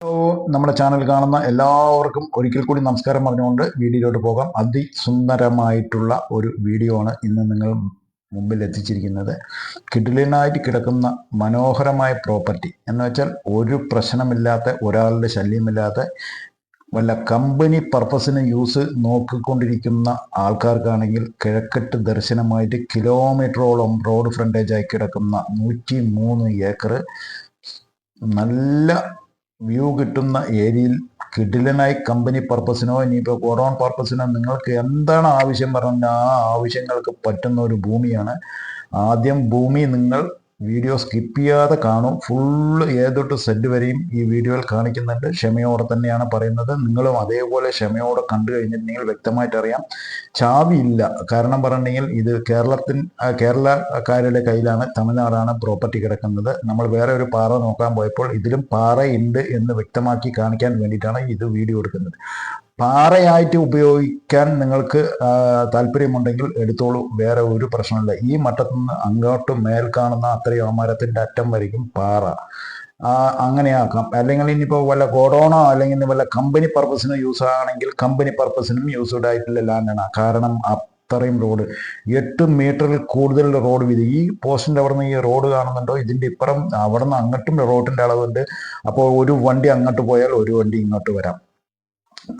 Hello നമ്മുടെ channel കാണുന്ന എല്ലാവർക്കും ഒരിക്കൽ കൂടി നമസ്കാരം പറഞ്ഞുകൊണ്ട് വീഡിയോയിലോട്ട് പോകാം. അതിസുന്ദരമായിട്ടുള്ള ഒരു വീഡിയോ ആണ് ഇന്ന് നിങ്ങൾ മുമ്പിൽ എത്തിച്ചിരിക്കുന്നത്. കിഡിലിനായിട്ട് കിടക്കുന്ന മനോഹരമായ പ്രോപ്പർട്ടി എന്ന് വെച്ചാൽ ഒരു പ്രശ്നമില്ലാത്ത ഒരാളുടെ ശല്യമില്ലാത്ത വല്ല കമ്പനി പർപ്പസിന് യൂസ് നോക്കിക്കൊണ്ടിരിക്കുന്ന ആൾക്കാർക്കാണെങ്കിൽ കിഴക്കെട്ട് ദർശനമായിട്ട് കിലോമീറ്ററോളം റോഡ് ഫ്രണ്ടേജായി കിടക്കുന്ന നൂറ്റി മൂന്ന് ഏക്കർ നല്ല വ്യൂ കിട്ടുന്ന ഏരിയയിൽ കിഡിലനായി കമ്പനി പർപ്പസിനോ ഇനിയിപ്പോൾ ഗോഡൗൺ പർപ്പസിനോ നിങ്ങൾക്ക് എന്താണ് ആവശ്യം പറഞ്ഞാൽ ആ ആവശ്യങ്ങൾക്ക് പറ്റുന്ന ഒരു ഭൂമിയാണ്. ആദ്യം ഭൂമി നിങ്ങൾ വീഡിയോ സ്കിപ്പ് ചെയ്യാതെ കാണും. ഫുള്ള് ഏതൊട്ട് സെറ്റ് വരെയും ഈ വീഡിയോയിൽ കാണിക്കുന്നുണ്ട്. ക്ഷമയോടെ തന്നെയാണ് പറയുന്നത്. നിങ്ങളും അതേപോലെ ക്ഷമയോടെ കണ്ടു കഴിഞ്ഞിട്ടുണ്ടെങ്കിൽ വ്യക്തമായിട്ട് അറിയാം. ചാവിയില്ല കാരണം പറഞ്ഞിട്ടുണ്ടെങ്കിൽ ഇത് കേരളത്തിൻ കേരളക്കാരുടെ കയ്യിലാണ് തമിഴ്നാടാണ് പ്രോപ്പർട്ടി കിടക്കുന്നത്. നമ്മൾ വേറെ ഒരു പാറ നോക്കാൻ പോയപ്പോൾ ഇതിലും പാറയുണ്ട് എന്ന് വ്യക്തമാക്കി കാണിക്കാൻ വേണ്ടിയിട്ടാണ് ഇത് വീഡിയോ എടുക്കുന്നത്. പാറയായിട്ട് ഉപയോഗിക്കാൻ നിങ്ങൾക്ക് താല്പര്യമുണ്ടെങ്കിൽ എടുത്തോളൂ. വേറെ ഒരു പ്രശ്നമില്ല. ഈ മട്ടത്തു നിന്ന് അങ്ങോട്ട് മേൽ കാണുന്ന അത്രയും മരത്തിന്റെ അറ്റം വരയ്ക്കും പാറ. അങ്ങനെയാക്കാം. അല്ലെങ്കിൽ ഇനിയിപ്പോൾ വല്ല ഗോഡോണോ അല്ലെങ്കിൽ വല്ല കമ്പനി പർപ്പസിന് യൂസ് ആണെങ്കിൽ കമ്പനി പർപ്പസിനും യൂസ്ഡ് ആയിട്ടുള്ള ലാൻഡാണ് കാരണം അത്രയും റോഡ് എട്ട് മീറ്ററിൽ കൂടുതൽ റോഡ് വീതി. ഈ പോസ്റ്റിന്റെ അവിടെ നിന്ന് ഈ റോഡ് കാണുന്നുണ്ടോ? ഇതിന്റെ ഇപ്പുറം അവിടെ നിന്ന് അങ്ങോട്ടും റോഡിന്റെ അളവുണ്ട്. അപ്പോൾ ഒരു വണ്ടി അങ്ങോട്ട് പോയാൽ ഒരു വണ്ടി ഇങ്ങോട്ട് വരാം.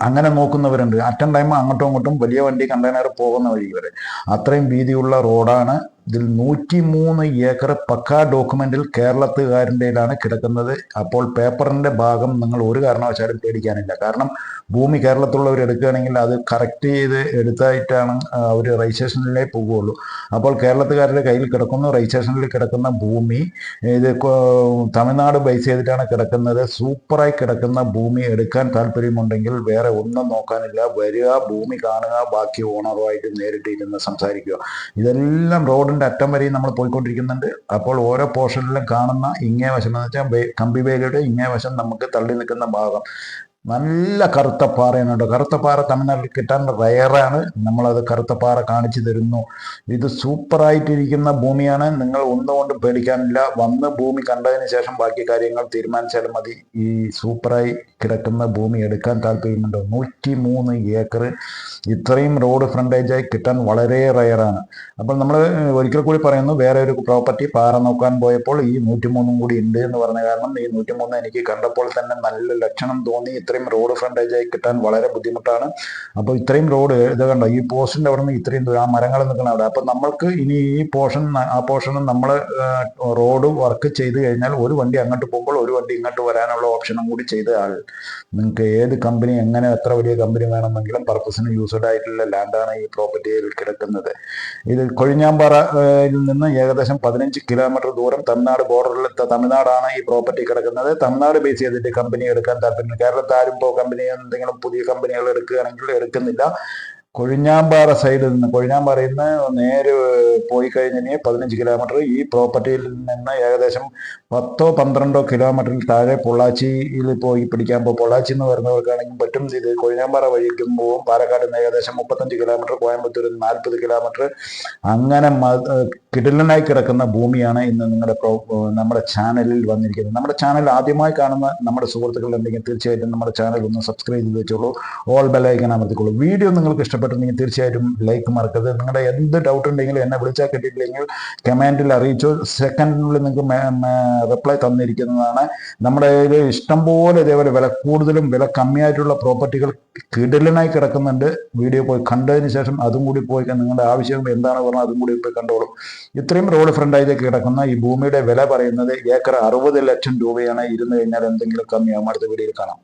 അങ്ങനെ നോക്കുന്നവരുണ്ട്. അറ്റൻ ടൈം അങ്ങോട്ടും ഇങ്ങോട്ടും വലിയ വണ്ടി കണ്ടെയ്നർ പോകുന്ന വഴി വരെ. അത്രയും വീതിയുള്ള റോഡാണ് ഇതിൽ നൂറ്റി മൂന്ന് ഏക്കർ പക്കാ ഡോക്യുമെന്റിൽ കേരളത്തുകാരന്റെയിലാണ് കിടക്കുന്നത്. അപ്പോൾ പേപ്പറിന്റെ ഭാഗം നിങ്ങൾ ഒരു കാരണവശാലും പേടിക്കാനില്ല. കാരണം ഭൂമി കേരളത്തിലുള്ളവർ എടുക്കുകയാണെങ്കിൽ അത് കറക്റ്റ് ചെയ്ത് എടുത്തായിട്ടാണ് അവർ രജിസ്ട്രേഷനിലേ പോകുള്ളൂ അപ്പോൾ കേരളത്തുകാരുടെ കയ്യിൽ കിടക്കുന്നു രജിസ്ട്രേഷനിൽ കിടക്കുന്ന ഭൂമി. ഇത് തമിഴ്നാട് ബേസ് ചെയ്തിട്ടാണ് കിടക്കുന്നത്. സൂപ്പറായി കിടക്കുന്ന ഭൂമി എടുക്കാൻ താല്പര്യമുണ്ടെങ്കിൽ വേറെ ഒന്നും നോക്കാനില്ല. വരിക ഭൂമി കാണുക ബാക്കി ഓണറുമായിട്ട് നേരിട്ട് ഇരുന്ന് സംസാരിക്കുക. ഇതെല്ലാം റോഡിന് റോഡിന്റെ അറ്റം വരെയും നമ്മൾ പോയിക്കൊണ്ടിരിക്കുന്നുണ്ട്. അപ്പോൾ ഓരോ പോർഷനിലും കാണുന്ന ഇങ്ങേ വശം എന്ന് വെച്ചാൽ കമ്പി വേലയുടെ ഇങ്ങേ വശം നമുക്ക് തള്ളി നിൽക്കുന്ന ഭാഗം. നല്ല കറുത്ത പാറയാണ് കേട്ടോ. കറുത്ത പാറ തമിഴ്നാട്ടിൽ കിട്ടാൻ റയറാണ്. നമ്മളത് കറുത്ത പാറ കാണിച്ചു തരുന്നു. ഇത് സൂപ്പറായിട്ടിരിക്കുന്ന ഭൂമിയാണ്. നിങ്ങൾ ഒന്നുകൊണ്ടും പേടിക്കാനില്ല. വന്ന് ഭൂമി കണ്ടതിന് ശേഷം ബാക്കി കാര്യങ്ങൾ തീരുമാനിച്ചാലും മതി. ഈ സൂപ്പറായി കിടക്കുന്ന ഭൂമി എടുക്കാൻ താല്പര്യമുണ്ട്? നൂറ്റി മൂന്ന് ഏക്കർ ഇത്രയും റോഡ് ഫ്രണ്ടേജായി കിട്ടാൻ വളരെ റയറാണ് അപ്പോൾ നമ്മൾ ഒരിക്കൽ കൂടി പറയുന്നു വേറെ ഒരു പ്രോപ്പർട്ടി പാറ നോക്കാൻ പോയപ്പോൾ ഈ നൂറ്റിമൂന്നും കൂടി ഉണ്ട് എന്ന് പറഞ്ഞ കാരണം ഈ നൂറ്റിമൂന്ന് എനിക്ക് കണ്ടപ്പോൾ തന്നെ നല്ല ലക്ഷണം തോന്നി. ഇത്രയും റോഡ് ഫ്രണ്ടേജായി കിട്ടാൻ വളരെ ബുദ്ധിമുട്ടാണ്. അപ്പോൾ ഇത്രയും റോഡ് ഇത് കണ്ടോ ഈ പോസ്റ്റിന്റെ അവിടെ നിന്ന് ഇത്രയും ദൂരം ആ മരങ്ങൾ നിൽക്കുന്ന അവിടെ. അപ്പോൾ നമ്മൾക്ക് ഇനി ഈ പോർഷൻ ആ പോർഷനും നമ്മൾ റോഡ് വർക്ക് ചെയ്ത് കഴിഞ്ഞാൽ ഒരു വണ്ടി അങ്ങോട്ട് പോകുമ്പോൾ ഒരു വണ്ടി ഇങ്ങോട്ട് വരാനുള്ള ഓപ്ഷനും കൂടി ചെയ്ത ആൾ നിങ്ങൾക്ക് ഏത് കമ്പനി എങ്ങനെ എത്ര വലിയ കമ്പനി വേണമെങ്കിലും പർപ്പസിന് യൂസ് യൂസ്ഡ് ആയിട്ടുള്ള ലാൻഡാണ് ഈ പ്രോപ്പർട്ടിയിൽ കിടക്കുന്നത്. ഇത് കൊഴിഞ്ഞാമ്പാറയിൽ നിന്ന് ഏകദേശം പതിനഞ്ച് കിലോമീറ്റർ ദൂരം തമിഴ്നാട് ബോർഡറിൽ തമിഴ്നാടാണ് ഈ പ്രോപ്പർട്ടി കിടക്കുന്നത്. തമിഴ്നാട് ബേസ് ചെയ്തിട്ട് കമ്പനി എടുക്കാൻ താല്പര്യം കേരളത്തിൽ ആരും ഇപ്പോൾ കമ്പനി എന്തെങ്കിലും പുതിയ കമ്പനികൾ എടുക്കുകയാണെങ്കിൽ എടുക്കുന്നില്ല. കൊഴിഞ്ഞാമ്പാറ സൈഡിൽ നിന്ന് കൊഴിഞ്ഞാമ്പാറയിൽ നിന്ന് നേരെ പോയി കഴിഞ്ഞാൽ പതിനഞ്ച് കിലോമീറ്റർ ഈ പ്രോപ്പർട്ടിയിൽ നിന്ന് ഏകദേശം പത്തോ പന്ത്രണ്ടോ കിലോമീറ്ററിൽ താഴെ പൊള്ളാച്ചിയിൽ പോയി പിടിക്കാൻ പോകും. പൊള്ളാച്ചി എന്ന് വരുന്നവർക്കാണെങ്കിൽ പറ്റും. ഇത് കൊഴിഞ്ഞാമ്പാറ വഴിക്കും പോകും പാലക്കാട് നിന്ന് ഏകദേശം മുപ്പത്തഞ്ച് കിലോമീറ്റർ കോയമ്പത്തൂർ നാൽപ്പത് കിലോമീറ്റർ അങ്ങനെ കിടലനായി കിടക്കുന്ന ഭൂമിയാണ് ഇന്ന് നിങ്ങളുടെ പ്രോ നമ്മുടെ ചാനലിൽ വന്നിരിക്കുന്നത്. നമ്മുടെ ചാനൽ ആദ്യമായി കാണുന്ന നമ്മുടെ സുഹൃത്തുക്കൾ എന്തെങ്കിലും തീർച്ചയായിട്ടും നമ്മുടെ ചാനൽ ഒന്ന് സബ്സ്ക്രൈബ് ചെയ്ത് വെച്ചോളൂ. ഓൾ ബെല്ലൈക്കൻ അമർത്തിക്കോളൂ വീഡിയോ നിങ്ങൾക്ക് ഇഷ്ടപ്പെട്ടിട്ടുണ്ടെങ്കിൽ തീർച്ചയായിട്ടും ലൈക്ക് മറക്കരുത് നിങ്ങളുടെ എന്ത് ഡൗട്ട് ഉണ്ടെങ്കിലും എന്നെ വിളിച്ചാൽ കിട്ടിയിട്ടില്ലെങ്കിൽ കമാൻഡിൽ അറിയിച്ചോ. സെക്കൻഡിനുള്ളിൽ നിങ്ങൾക്ക് റിപ്ലൈ തന്നിരിക്കുന്നതാണ്. നമ്മുടെ ഇഷ്ടം പോലെ ഇതേപോലെ വില കൂടുതലും വില കമ്മിയായിട്ടുള്ള പ്രോപ്പർട്ടികൾ കിടലിനായി കിടക്കുന്നുണ്ട്. വീഡിയോ പോയി കണ്ടതിന് ശേഷം അതും കൂടി പോയി നിങ്ങളുടെ ആവശ്യം എന്താണ് പറഞ്ഞാൽ അതും കൂടി പോയി കണ്ടോളും. ഇത്രയും റോഡ് ഫ്രണ്ടായിട്ട് കിടക്കുന്ന ഈ ഭൂമിയുടെ വില പറയുന്നത് ഏക്കർ അറുപത് ലക്ഷം രൂപയാണ്. ഇരുന്ന് കഴിഞ്ഞാൽ എന്തെങ്കിലും കമ്മിയാകും അടുത്ത വീഡിയോയിൽ കാണാം.